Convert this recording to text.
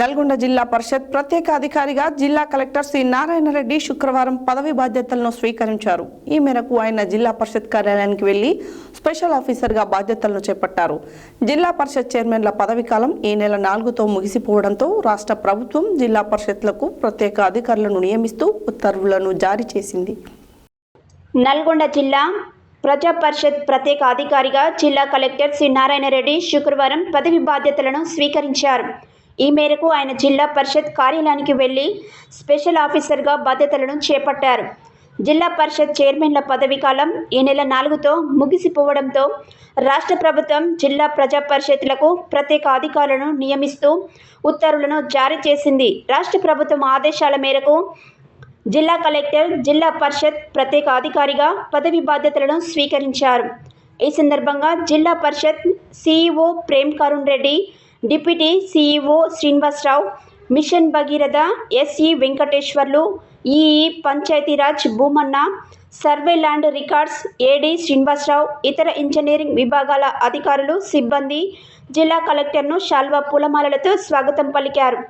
నల్గొండ జిల్లా పరిషత్ ప్రత్యేక అధికారిగా జిల్లా కలెక్టర్ శ్రీ నారాయణ రెడ్డి శుక్రవారం పదవి బాధ్యతలను స్వీకరించారు. ఈ మేరకు ఆయన జిల్లా పరిషత్ కార్యాలయానికి వెళ్ళి స్పెషల్ ఆఫీసర్గా బాధ్యతలను చేపట్టారు. జిల్లా పరిషత్ చైర్మన్ల పదవి కాలం ఈ నెల నాలుగుతో ముగిసిపోవడంతో రాష్ట్ర ప్రభుత్వం జిల్లా పరిషత్లకు ప్రత్యేక అధికారులను నియమిస్తూ ఉత్తర్వులను జారీ చేసింది. నల్గొండ జిల్లా ప్రజా పరిషత్ ప్రత్యేక అధికారిగా జిల్లా కలెక్టర్ శ్రీ నారాయణ రెడ్డి శుక్రవారం పదవి బాధ్యతలను స్వీకరించారు. ఈ మేరకు ఆయన జిల్లా పరిషత్ కార్యాలయానికి వెళ్ళి స్పెషల్ ఆఫీసర్గా బాధ్యతలను చేపట్టారు. జిల్లా పరిషత్ చైర్మన్ల పదవీ కాలం ఈ నెల నాలుగుతో ముగిసిపోవడంతో రాష్ట్ర ప్రభుత్వం జిల్లా ప్రజా పరిషత్లకు ప్రత్యేక అధికారులను నియమిస్తూ ఉత్తర్వులను జారీ చేసింది. రాష్ట్ర ప్రభుత్వం ఆదేశాల మేరకు జిల్లా కలెక్టర్ జిల్లా పరిషత్ ప్రత్యేక అధికారిగా పదవి బాధ్యతలను స్వీకరించారు. ఈ సందర్భంగా Zilla Parishad CEO Prem Karun Reddy deputy CEO Srinivasarao mission Bhagiratha SE Venkateswarlu EE Panchayati Raj Bhumanna survey land records AD Srinivasarao ఇతర ఇంజనీరింగ్ విభాగాల అధికారులు సిబ్బంది జిల్లా కలెక్టర్ను శాల్వా పూలమాలలతో స్వాగతం పలికారు.